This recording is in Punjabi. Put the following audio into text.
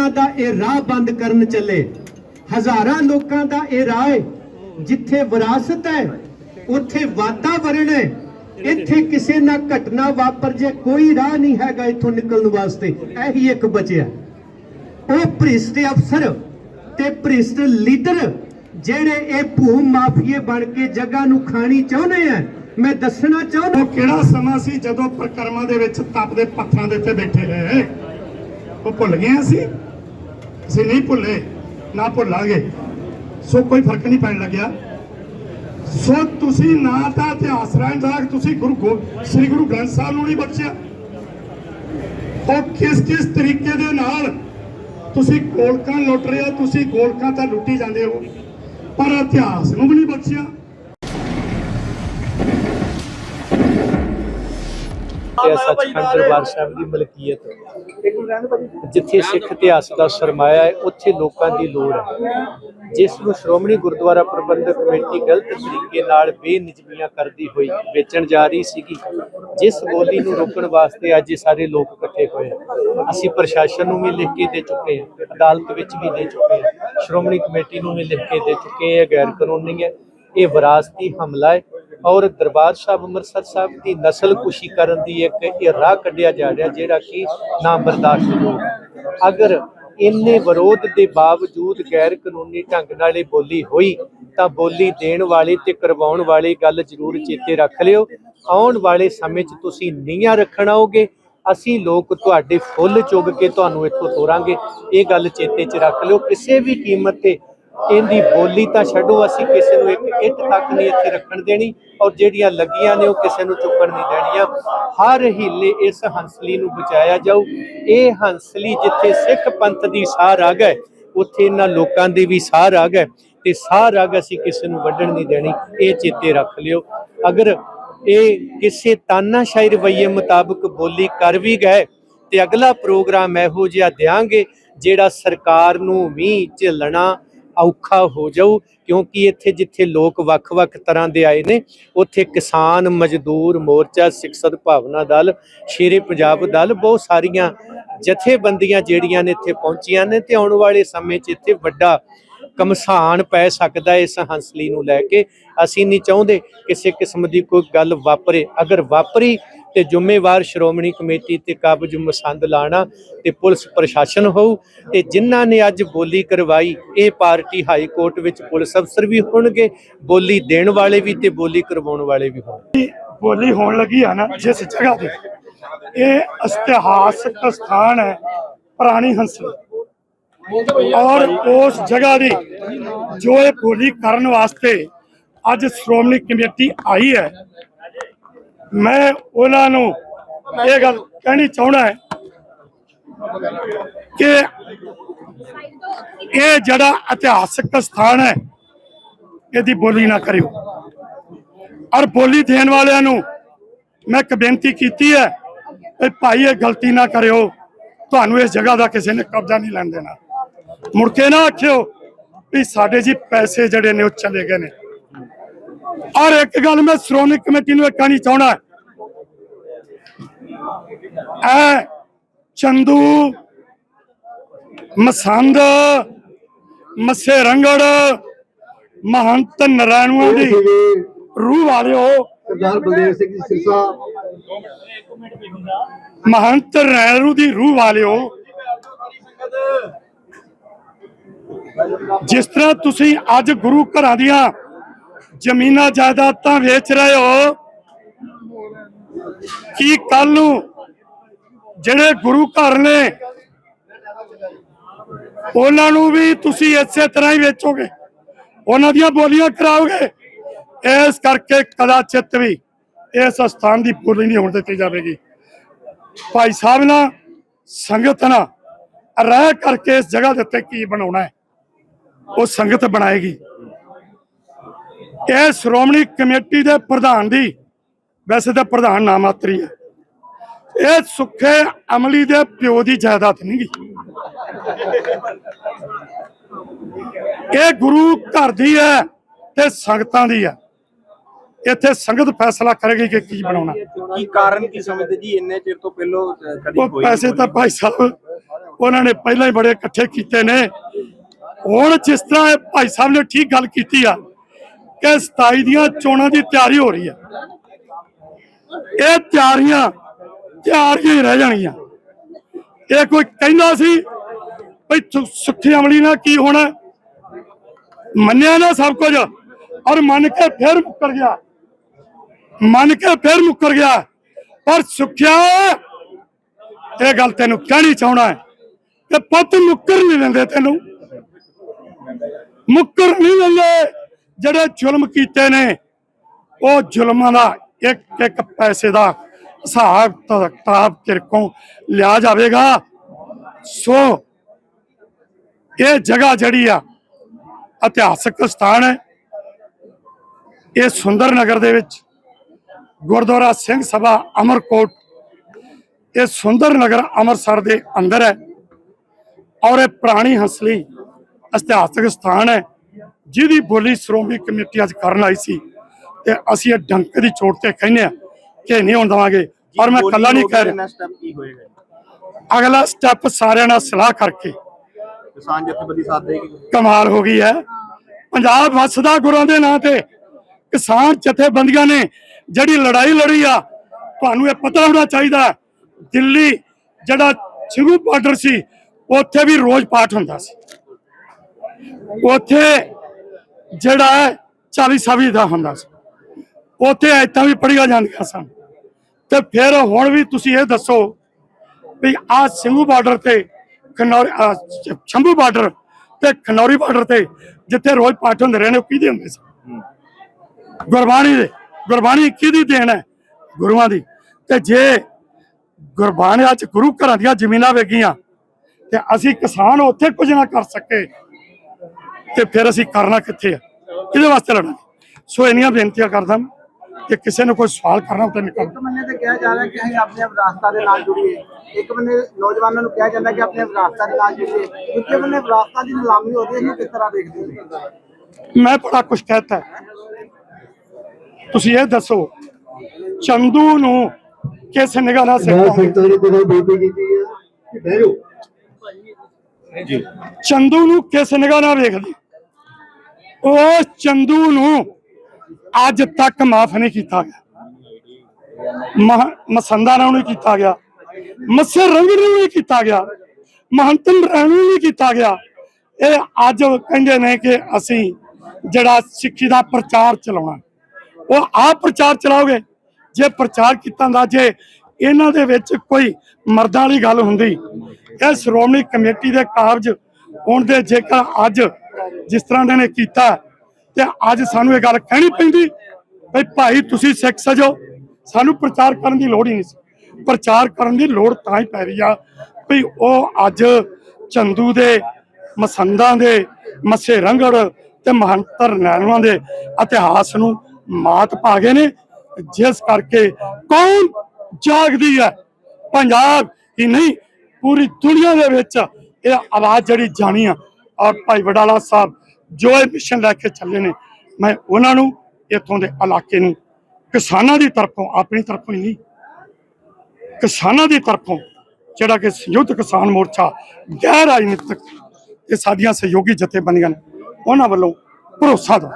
ਜਿਨ੍ਹਾਂ ਦਾ ਇਹ ਰਾਹ ਬੰਦ ਕਰਨ ਚੱਲੇ, ਹਜ਼ਾਰਾਂ ਲੋਕਾਂ ਦਾ ਇਹ ਰਾਹ ਹੈ ਜਿੱਥੇ ਵਿਰਾਸਤ ਹੈ, ਉੱਥੇ ਵਾਤਾਵਰਣ ਹੈ, ਇੱਥੇ ਕਿਸੇ ਨਾਲ ਘਟਨਾ ਵਾਪਰ ਜੇ, ਕੋਈ ਰਾਹ ਨਹੀਂ ਹੈਗਾ ਇੱਥੋਂ ਨਿਕਲਣ ਵਾਸਤੇ, ਇਹੀ ਇੱਕ ਬਚਿਆ। ਉਹ ਭ੍ਰਿਸ਼ਟ ਅਫਸਰ ਤੇ ਭ੍ਰਿਸ਼ਟ ਲੀਡਰ, ਜਿਹੜੇ ਇਹ ਭੂ ਮਾਫੀਏ ਬਣ ਕੇ ਜਗ੍ਹਾ ਨੂੰ ਖਾਣੀ ਚਾਹੁੰਦੇ ਆ, ਮੈਂ ਦੱਸਣਾ ਚਾਹੁੰਦਾ ਕਿਹੜਾ ਸਮਾਂ ਸੀ ਜਦੋਂ ਪ੍ਰਕਰਮਾਂ ਦੇ ਵਿੱਚ ਤਪਦੇ ਪੱਥਰਾਂ ਦੇ ਉੱਤੇ ਬੈਠੇ ਰਹੇ? ਉਹ ਭੁੱਲ ਗਏ ਸੀ ਅਸੀਂ ਨਹੀਂ ਭੁੱਲੇ, ਨਾ ਭੁੱਲਾਂਗੇ। ਸੋ ਕੋਈ ਫ਼ਰਕ ਨਹੀਂ ਪੈਣ ਲੱਗਿਆ। ਸੋ ਤੁਸੀਂ ਨਾ ਤਾਂ ਇਤਿਹਾਸ ਰਹਿਣ ਦਾ ਤੁਸੀਂ ਗੁਰੂ ਗੋ- ਸ੍ਰੀ ਗੁਰੂ ਗ੍ਰੰਥ ਸਾਹਿਬ ਨੂੰ ਨਹੀਂ ਬਖਸ਼ਿਆ। ਉਹ ਕਿਸ ਕਿਸ ਤਰੀਕੇ ਦੇ ਨਾਲ ਤੁਸੀਂ ਗੋਲਕਾਂ ਲੁੱਟ ਰਹੇ ਹੋ, ਤੁਸੀਂ ਗੋਲਕਾਂ ਤਾਂ ਲੁੱਟੀ ਜਾਂਦੇ ਹੋ, ਪਰ ਇਤਿਹਾਸ ਨੂੰ ਵੀ ਨਹੀਂ ਬਖਸ਼ਿਆ। ਇਹ ਸੱਚਖੰਡ ਦਰਬਾਰ ਸਾਹਿਬ ਦੀ ਮਲਕੀਅਤ ਜਿੱਥੇ ਸਿੱਖ ਇਤਿਹਾਸ ਦਾ ਸਰਮਾਇਆ ਹੈ ਉੱਥੇ ਲੋਕਾਂ ਦੀ ਲੋੜ ਹੈ। ਜਿਸ ਨੂੰ ਸ਼੍ਰੋਮਣੀ ਗੁਰਦੁਆਰਾ ਪ੍ਰਬੰਧਕ ਕਮੇਟੀ ਗਲਤ ਤਰੀਕੇ ਨਾਲ ਬੇਨਿਜਮੀਆਂ ਕਰਦੀ ਹੋਈ ਵੇਚਣ ਜਾ ਰਹੀ ਸੀਗੀ ਜਿਸ ਬੋਲੀ ਨੂੰ ਰੋਕਣ ਵਾਸਤੇ ਅੱਜ ਸਾਰੇ ਲੋਕ ਇਕੱਠੇ ਹੋਏ। ਅਸੀਂ ਪ੍ਰਸ਼ਾਸਨ ਨੂੰ ਵੀ ਲਿਖ ਕੇ ਦੇ ਚੁੱਕੇ ਹਾਂ ਅਦਾਲਤ ਵਿੱਚ ਵੀ ਦੇ ਚੁੱਕੇ ਹਾਂ ਸ਼੍ਰੋਮਣੀ ਕਮੇਟੀ ਨੂੰ ਵੀ ਲਿਖ ਕੇ ਦੇ ਚੁੱਕੇ ਹਾਂ ਗੈਰ ਕਾਨੂੰਨੀ ਹੈ। ਇਹ ਵਿਰਾਸਤੀ ਹਮਲਾ ਹੈ ਔਰ ਦਰਬਾਰ ਸਾਹਿਬ ਅੰਮ੍ਰਿਤਸਰ ਸਾਹਿਬ ਦੀ ਨਸਲ ਕੁਸ਼ੀ ਕਰਨ ਦੀ ਇੱਕ ਇਹ ਰਾਹ ਕੱਢਿਆ ਜਾ ਰਿਹਾ ਜਿਹੜਾ ਕਿ ਨਾ ਬਰਦਾਸ਼ਤ ਹੈ। ਅਗਰ ਇੰਨੇ ਵਿਰੋਧ ਦੇ ਬਾਵਜੂਦ ਗੈਰ ਕਾਨੂੰਨੀ ਢੰਗ ਨਾਲ ਇਹ ਬੋਲੀ ਹੋਈ, ਤਾਂ ਬੋਲੀ ਦੇਣ ਵਾਲੇ ਤੇ ਕਰਵਾਉਣ ਵਾਲੇ ਗੱਲ ਜ਼ਰੂਰ ਚੇਤੇ ਰੱਖ ਲਿਓ। ਆਉਣ ਵਾਲੇ ਸਮੇਂ 'ਚ ਤੁਸੀਂ ਨੀਹਾਂ ਰੱਖਣਾ ਹੋਗੇ ਅਸੀਂ ਲੋਕ ਤੁਹਾਡੇ ਫੁੱਲ ਚੁਗ ਕੇ ਤੁਹਾਨੂੰ ਇੱਥੋਂ ਤੋਰਾਂਗੇ। ਇਹ ਗੱਲ ਚੇਤੇ 'ਚ ਰੱਖ ਲਿਓ। ਕਿਸੇ ਵੀ ਕੀਮਤ ਤੇ ਇਹਦੀ ਬੋਲੀ ਤਾਂ ਛੱਡੋ, ਅਸੀਂ ਕਿਸੇ ਨੂੰ ਇੱਕ ਇੱਟ ਤੱਕ ਨਹੀਂ ਇੱਥੇ ਰੱਖਣ ਦੇਣੀ ਔਰ ਜਿਹੜੀਆਂ ਲੱਗੀਆਂ ਨੇ ਉਹ ਕਿਸੇ ਨੂੰ ਚੁੱਕਣ ਨਹੀਂ ਦੇਣੀਆਂ। ਹਰ ਹੀਲੇ ਇਸ ਹੰਸਲੀ ਨੂੰ ਬਚਾਇਆ ਜਾਊ। ਇਹ ਹੰਸਲੀ ਜਿੱਥੇ ਸਿੱਖ ਪੰਥ ਦੀ ਸਾਹ ਰਾਗ ਹੈ ਉੱਥੇ ਇਹਨਾਂ ਲੋਕਾਂ ਦੀ ਵੀ ਸਾਹ ਰਾਗ ਹੈ ਤੇ ਸਾਹ ਰਾਗ ਅਸੀਂ ਕਿਸੇ ਨੂੰ ਵੱਢਣ ਨਹੀਂ ਦੇਣੀ। ਇਹ ਚੇਤੇ ਰੱਖ ਲਿਓ। ਅਗਰ ਇਹ ਕਿਸੇ ਤਾਨਾਸ਼ਾਹੀ ਰਵੱਈਏ ਮੁਤਾਬਕ ਬੋਲੀ ਕਰ ਵੀ ਗਏ, ਤੇ ਅਗਲਾ ਪ੍ਰੋਗਰਾਮ ਇਹੋ ਜਿਹਾ ਦਿਆਂਗੇ ਜਿਹੜਾ ਸਰਕਾਰ ਨੂੰ ਵੀ ਝੱਲਣਾ ਔਖਾ ਹੋ ਜਾਊ, ਕਿਉਂਕਿ ਇੱਥੇ ਜਿੱਥੇ ਲੋਕ ਵੱਖ-ਵੱਖ ਤਰ੍ਹਾਂ ਦੇ ਆਏ ਨੇ, ਉੱਥੇ ਕਿਸਾਨ, ਮਜ਼ਦੂਰ, ਮੋਰਚਾ, ਸਿੱਖ ਸਦਭਾਵਨਾ ਦਲ, ਸ਼ੇਰੇ ਪੰਜਾਬ ਦਲ ਬਹੁਤ ਸਾਰੀਆਂ ਜਥੇਬੰਦੀਆਂ ਜਿਹੜੀਆਂ ਨੇ ਇੱਥੇ ਪਹੁੰਚੀਆਂ ਨੇ ਤੇ ਆਉਣ ਵਾਲੇ ਸਮੇਂ 'ਚ ਇੱਥੇ ਵੱਡਾ ਕਮਸਾਨ ਪੈ ਸਕਦਾ ਇਸ ਹੰਸਲੀ ਨੂੰ ਲੈ ਕੇ। ਅਸੀਂ ਨਹੀਂ ਚਾਹੁੰਦੇ ਕਿਸੇ ਕਿਸਮ ਦੀ ਕੋਈ ਗੱਲ ਵਾਪਰੇ। ਅਗਰ ਵਾਪਰੀ ਤੇ ਜ਼ਿੰਮੇਵਾਰ ਸ਼੍ਰੋਮਣੀ ਕਮੇਟੀ ਤੇ ਕਾਬਜ ਮਸੰਦ ਲਾਣਾ ਤੇ ਪੁਲਿਸ ਪ੍ਰਸ਼ਾਸਨ ਹੋਊ। ਤੇ ਜਿਨ੍ਹਾਂ ਨੇ ਅੱਜ ਬੋਲੀ ਕਰਵਾਈ, ਇਹ ਪਾਰਟੀ ਹਾਈ ਕੋਰਟ ਵਿੱਚ ਪੁਲਿਸ ਅਫਸਰ ਵੀ ਹੋਣਗੇ, ਬੋਲੀ ਦੇਣ ਵਾਲੇ ਵੀ ਤੇ ਬੋਲੀ ਕਰਵਾਉਣ ਵਾਲੇ ਵੀ ਹੋਣਗੇ। ਬੋਲੀ ਹੋਣ ਲੱਗੀ ਆ ਨਾ ਜਿਸ ਜਗ੍ਹਾ ਤੇ, ਇਹ ਇਤਿਹਾਸਕ ਸਥਾਨ ਹੈ ਪੁਰਾਣੀ ਹੰਸਲੀ। ਔਰ ਉਸ ਜਗ੍ਹਾ ਦੀ ਜੋ ਇਹ ਬੋਲੀ ਕਰਨ ਵਾਸਤੇ ਅੱਜ ਸ਼੍ਰੋਮਣੀ ਕਮੇਟੀ ਆਈ ਹੈ ਮੈਂ ਉਹਨਾਂ ਨੂੰ ਇਹ ਗੱਲ ਕਹਿਣੀ ਚਾਹਣਾ ਹੈ ਕਿ ਇਹ ਜਿਹੜਾ ਇਤਿਹਾਸਕ ਸਥਾਨ ਹੈ, ਇਹਦੀ ਬੋਲੀ ਨਾ ਕਰਿਓ। ਔਰ ਬੋਲੀ ਦੇਣ ਵਾਲਿਆਂ ਨੂੰ ਮੈਂ ਇੱਕ ਬੇਨਤੀ ਕੀਤੀ ਹੈ ਕਿ ਭਾਈ ਇਹ ਗਲਤੀ ਨਾ ਕਰਿਓ, ਤੁਹਾਨੂੰ ਇਸ ਜਗ੍ਹਾ ਦਾ ਕਿਸੇ ਨੇ ਕਬਜ਼ਾ ਨਹੀਂ ਲੈਣ ਦੇਣਾ। ਮੁੜ ਕੇ ਨਾ ਆਖਿਓ ਵੀ ਸਾਡੇ ਜੀ ਪੈਸੇ ਜਿਹੜੇ ਨੇ ਉਹ ਚਲੇ ਗਏ ਨੇ। ਔਰ ਇੱਕ ਗੱਲ ਮੈਂ ਸ਼੍ਰੋਮਣੀ ਕਮੇਟੀ ਨੂੰ ਇਹ ਕਹਿਣੀ ਚਾਹਣਾ ਐ ਚੰਦੂ ਮਸੰਦ ਮੱਸੇ ਰੰਗੜ ਮਹੰਤ ਨਰਾਇਣਵਾਂ ਦੀ ਰੂਹ ਵਾਲਿਓ ਸਰਦਾਰ ਬਲਦੇਵ ਸਿੰਘ ਜੀ ਸਿਰਸਾ। ਮਹੰਤ ਰੈਣੂ ਦੀ ਰੂਹ ਵਾਲਿਓ ਜਿਸ ਤਰ੍ਹਾਂ ਤੁਸੀਂ ਅੱਜ ਗੁਰੂ ਘਰਾਂ ਦੀਆਂ ਜ਼ਮੀਨਾਂ ਜਾਇਦਾਦਾਂ ਵੇਚ ਰਹੇ ਹੋ। ਕੀ ਕੱਲ ਨੂੰ ਜਿਹੜੇ ਗੁਰੂ ਘਰ ਨੇ, ਉਹਨਾਂ ਨੂੰ ਵੀ ਤੁਸੀਂ ਇਸੇ ਤਰ੍ਹਾਂ ਹੀ ਵੇਚੋਗੇ? ਉਹਨਾਂ ਦੀਆਂ ਬੋਲੀਆਂ ਕਰਾਓਗੇ? ਇਸ ਕਰਕੇ ਕਦਾਚਿਤ ਵੀ ਇਸ ਸਥਾਨ ਦੀ ਪੂਰੀ ਨਹੀਂ ਹੋਣ ਦਿੱਤੀ ਜਾਵੇਗੀ। ਭਾਈ ਸਾਹਿਬ ਨਾਲ ਸੰਗਤ ਨਾਲ ਰਹਿ ਕਰਕੇ ਇਸ ਜਗ੍ਹਾ ਦੇ ਉੱਤੇ ਕੀ ਬਣਾਉਣਾ ਹੈ? ਉਹ ਸੰਗਤ ਬਣਾਏਗੀ। ਇਹ ਸ਼੍ਰੋਮਣੀ ਕਮੇਟੀ ਦੇ ਪ੍ਰਧਾਨ ਦੀ ਵੈਸੇ ਤਾਂ ਪ੍ਰਧਾਨ ਨਾਮਾਤਰੀ ਹੈ। ਇਹ ਸੁੱਖੇ ਅਮਲੀ ਦੇ ਪਿਓ ਦੀ ਜਾਇਦਾਦ ਨਹੀਂ ਗੀ। ਇਹ ਗੁਰੂ ਘਰ ਦੀ ਹੈ ਤੇ ਸੰਗਤਾਂ ਦੀ ਹੈ। ਇੱਥੇ ਸੰਗਤ ਫੈਸਲਾ ਕਰੇਗੀ ਕਿ ਕੀ ਬਣਾਉਣਾ। ਕੀ ਕਾਰਨ ਕੀ ਸਮਝਦੇ ਜੀ? ਇੰਨੇ ਚਿਰ ਤੋਂ ਪਹਿਲਾਂ ਕਦੀ ਹੋਈ ਪੈਸੇ ਤਾਂ ਭਾਈ ਸਾਹਿਬ ਉਹਨਾਂ ਨੇ ਪਹਿਲਾਂ ਹੀ ਬੜੇ ਇਕੱਠੇ ਕੀਤੇ ਨੇ। ਹੁਣ ਜਿਸ ਤਰ੍ਹਾਂ ਭਾਈ ਸਾਹਿਬ ਨੇ ਠੀਕ ਗੱਲ ਕੀਤੀ ਆ ਕਿ 27 ਦੀਆਂ ਚੋਣਾਂ ਦੀ ਤਿਆਰੀ ਹੋ ਰਹੀ ਹੈ। ਇਹ ਤਿਆਰੀਆਂ ਤਿਆਰੀਆਂ ਹੀ ਰਹਿ ਜਾਣਗੀਆਂ ਇਹ ਕੋਈ ਕਹਿੰਦਾ ਸੀ ਭਈ ਸੁ- ਸੁੱਖੀ ਅਮਲੀ ਨਾਲ ਕੀ ਹੋਣਾ ਮੰਨਿਆ ਨਾ ਸਭ ਕੁਝ ਔਰ ਮੰਨ ਕੇ ਫਿਰ ਮੁੱਕਰ ਗਿਆ। ਮੰਨ ਕੇ ਫਿਰ ਮੁੱਕਰ ਗਿਆ। ਪਰ ਸੁੱਖਿਆ, ਇਹ ਗੱਲ ਤੈਨੂੰ ਕਹਿਣੀ ਚਾਹਣਾ ਹੈ ਕਿ ਪੁੱਤ ਮੁੱਕਰ ਨਹੀਂ ਦਿੰਦੇ ਤੈਨੂੰ। ਮੁੱਕਰ ਨਹੀਂ ਦਿੰਦੇ। ਜਿਹੜੇ ਜ਼ੁਲਮ ਕੀਤੇ ਨੇ, ਉਹ ਜ਼ੁਲਮਾਂ ਦਾ ਇੱਕ ਇੱਕ ਪੈਸੇ ਦਾ ਹਿਸਾਬ ਕਿਤਾਬ ਕਿਰਕੋਂ ਲਿਆ ਜਾਵੇਗਾ। ਸੋ ਇਹ ਜਗ੍ਹਾ ਜਿਹੜੀ ਆ, ਇਤਿਹਾਸਕ ਸਥਾਨ ਹੈ। ਇਹ ਸੁੰਦਰ ਨਗਰ ਦੇ ਵਿੱਚ ਗੁਰਦੁਆਰਾ ਸਿੰਘ ਸਭਾ ਅਮਰਕੋਟ, ਇਹ ਸੁੰਦਰ ਨਗਰ ਅੰਮ੍ਰਿਤਸਰ ਦੇ ਅੰਦਰ ਹੈ। ਔਰ ਇਹ ਪੁਰਾਣੀ ਹਸਲੀ ਇਤਿਹਾਸਕ ਸਥਾਨ ਹੈ। ਜਿਹਦੀ ਬੋਲੀ ਸ਼੍ਰੋਮਣੀ ਕਮੇਟੀ ਅੱਜ ਕਰਨ ਆਈ ਸੀ ਤੇ ਅਸੀਂ ਇਹ ਡੰਕ ਦੀ ਚੋਟ ਤੇ ਕਹਿੰਦੇ ਆ ਕਿ ਨਹੀਂ ਹੋਣ ਦੇਵਾਂਗੇ। ਔਰ ਮੈਂ ਕੱਲਾ ਨਹੀਂ ਕਹਿ ਰਿਹਾ। ਸਟੈਪ ਕੀ ਹੋਏਗਾ? ਅਗਲਾ ਸਟੈਪ ਸਾਰਿਆਂ ਨਾਲ ਸਲਾਹ ਕਰਕੇ। ਕਿਸਾਨ ਜਥੇਬੰਦੀ ਸਾਥ ਦੇਗੀ। ਕਮਾਲ ਹੋ ਗਈ ਹੈ। ਪੰਜਾਬ ਵਸਦਾ ਗੁਰਾਂ ਦੇ ਨਾਂ ਤੇ ਕਿਸਾਨ ਜਥੇਬੰਦੀਆਂ ਨੇ ਜਿਹੜੀ ਲੜਾਈ ਲੜੀ ਆ ਤੁਹਾਨੂੰ ਇਹ ਪਤਾ ਹੋਣਾ ਚਾਹੀਦਾ ਦਿੱਲੀ ਜਿਹੜਾ ਸਿੰਘੂ ਬਾਰਡਰ ਸੀ ਉੱਥੇ ਵੀ ਰੋਜ਼ ਪਾਠ ਹੁੰਦਾ ਸੀ। ਉੱਥੇ ਜਿਹੜਾ 40 ਸਾਵੀ ਦਾ ਹੁੰਦਾ ਸੀ। ਉੱਥੇ ਐਤਾਂ ਵੀ ਪੜੀਆਂ ਜਾਂਦੀਆਂ ਸਨ। ਤੇ ਫਿਰ ਹੁਣ ਵੀ ਤੁਸੀਂ ਇਹ ਦੱਸੋ ਵੀ ਆ ਸਿੰਘੂ ਬਾਰਡਰ ਤੇ ਖਨੌਰੀ ਆਹ ਬਾਰਡਰ ਤੇ ਖਨੌਰੀ ਬਾਰਡਰ ਤੇ ਜਿੱਥੇ ਰੋਜ਼ ਪਾਠ ਹੁੰਦੇ ਰਹੇ ਨੇ ਕਿਹਦੇ ਹੁੰਦੇ ਸੀ? ਗੁਰਬਾਣੀ ਦੇ। ਗੁਰਬਾਣੀ ਕਿਹਦੀ ਦੇਣ ਹੈ? ਗੁਰੂਆਂ ਦੀ। ਤੇ ਜੇ ਗੁਰਬਾਣੀ ਅੱਜ ਗੁਰੂ ਘਰਾਂ ਦੀਆਂ ਜ਼ਮੀਨਾਂ ਵੇਗੀਆਂ ਤੇ ਅਸੀਂ ਕਿਸਾਨ ਉੱਥੇ ਕੁਝ ਨਾ ਕਰ ਸਕੇ। ਤੇ ਫਿਰ ਅਸੀਂ ਕਰਨਾ ਕਿੱਥੇ ਆ? ਕਿਹਦੇ ਵਾਸਤੇ ਲੜਾਂਗੇ। ਸੋ ਇੰਨੀਆਂ ਬੇਨਤੀਆਂ ਕਰਦਾ ਮੈਂ ਕਿ ਕਿਸੇ ਨੂੰ ਕੋਈ ਸਵਾਲ ਕਰਨਾ ਉੱਤੇ ਨਿਕਲ। ਇੱਕ ਬੰਨੇ ਤੇ ਕਿਹਾ ਜਾ ਰਿਹਾ ਕਿ ਅਸੀਂ ਆਪਣੇ ਵਿਰਾਸਤਾਂ ਦੇ ਨਾਲ ਜੁੜੀਏ। ਇੱਕ ਬੰਨੇ ਨੌਜਵਾਨਾਂ ਨੂੰ ਕਿਹਾ ਜਾਂਦਾ ਕਿ ਆਪਣੇ ਵਿਰਾਸਤਾਂ ਦੇ ਨਾਲ ਜੁੜੀਏ। ਦੂਜੇ ਬੰਨੇ ਵਿਰਾਸਤਾਂ ਦੀ ਨਿਲਾਮੀ ਹੋ ਰਹੀ ਹੈ ਇਹਨੂੰ ਕਿਸ ਤਰ੍ਹਾਂ ਦੇਖਦੇ ਹੋ? ਮੈਂ ਬੜਾ ਕੁਝ ਕਹਿਤਾ। ਤੁਸੀਂ ਇਹ ਦੱਸੋ ਚੰਦੂ ਨੂੰ ਕਿਸ ਨਿਗਾਹ ਨਾਲ ਮੈਂ ਸਿੱਖਾਂ ਸੈਕਟਰੀ ਕੋਲ ਬੇਨਤੀ ਕੀਤੀ ਹੈ ਕਿ ਬਹਿ ਜਾਓ। ਚੰਦੂ ਨੂੰ ਕਿਸ ਨਿਗਾਹ ਨਾਲ ਵੇਖਦੇ ਉਹ ਚੰਦੂ ਨੂੰ ਅੱਜ ਤੱਕ ਮਾਫ ਨਹੀਂ ਕੀਤਾ ਗਿਆ। ਮਹ- ਮਸੰਦਾ ਨੂੰ ਕੀਤਾ ਗਿਆ। ਮੱਸੇ ਰੰਗ ਨੂੰ ਨਹੀਂ ਕੀਤਾ ਗਿਆ। ਮਹੰਤਮ ਰਾਣੂ ਨੂੰ ਨਹੀਂ ਕੀਤਾ ਗਿਆ। ਇਹ ਅੱਜ ਕਹਿੰਦੇ ਨੇ ਕਿ ਅਸੀਂ ਜਿਹੜਾ ਸਿੱਖੀ ਦਾ ਪ੍ਰਚਾਰ ਚਲਾਉਣਾ। ਉਹ ਆਪ ਪ੍ਰਚਾਰ ਚਲਾਓਗੇ? ਜੇ ਪ੍ਰਚਾਰ ਕੀਤਾ ਦਾ ਜੇ ਇਹਨਾਂ ਦੇ ਵਿੱਚ ਕੋਈ ਮਰਦਾਂ ਵਾਲੀ ਗੱਲ ਹੁੰਦੀ, ਇਹ ਸ਼੍ਰੋਮਣੀ ਕਮੇਟੀ ਦੇ ਕਾਰਜ ਹੋਣ ਦੇ ਜੇਕਰ ਅੱਜ ਜਿਸ ਤਰ੍ਹਾਂ ਦੇ ਨੇ ਕੀਤਾ, ਤੇ ਅੱਜ ਸਾਨੂੰ ਇਹ ਗੱਲ ਕਹਿਣੀ ਪੈਂਦੀ ਵੀ ਭਾਈ ਤੁਸੀਂ ਸਿੱਖ ਸਜੋ। ਸਾਨੂੰ ਪ੍ਰਚਾਰ ਕਰਨ ਦੀ ਲੋੜ ਹੀ ਨਹੀਂ ਸੀ। ਪ੍ਰਚਾਰ ਕਰਨ ਦੀ ਲੋੜ ਤਾਂ ਹੀ ਪੈ ਰਹੀ ਆ ਵੀ ਉਹ ਅੱਜ ਚੰਦੂ ਦੇ, ਮਸੰਦਾਂ ਦੇ, ਮੱਸੇ ਰੰਗੜ ਤੇ ਮਹੰਤਰ ਨੈਣਵਾਂ ਦੇ ਇਤਿਹਾਸ ਨੂੰ ਮਾਤ ਪਾ ਗਏ ਨੇ। ਜਿਸ ਕਰਕੇ ਕੌਮ ਜਾਗਦੀ ਹੈ? ਪੰਜਾਬ ਹੀ ਨਹੀਂ, ਪੂਰੀ ਦੁਨੀਆ ਦੇ ਵਿੱਚ ਇਹ ਆਵਾਜ਼ ਜਿਹੜੀ ਜਾਣੀ ਆ। ਔਰ ਭਾਈ ਵਡਾਲਾ ਸਾਹਿਬ ਜੋ ਇਹ ਮਿਸ਼ਨ ਲੈ ਕੇ ਚੱਲੇ ਨੇ, ਮੈਂ ਉਹਨਾਂ ਨੂੰ ਇੱਥੋਂ ਦੇ ਇਲਾਕੇ ਨੂੰ, ਕਿਸਾਨਾਂ ਦੀ ਤਰਫੋਂ, ਆਪਣੀ ਤਰਫੋਂ ਹੀ ਨਹੀਂ, ਕਿਸਾਨਾਂ ਦੀ ਤਰਫੋਂ, ਜਿਹੜਾ ਕਿ ਸੰਯੁਕਤ ਕਿਸਾਨ ਮੋਰਚਾ, ਗੈਰ ਰਾਜਨੀਤਿਕ, ਇਹ ਸਾਡੀਆਂ ਸਹਿਯੋਗੀ ਜਥੇਬੰਦੀਆਂ ਨੇ, ਉਹਨਾਂ ਵੱਲੋਂ ਭਰੋਸਾ ਦਾ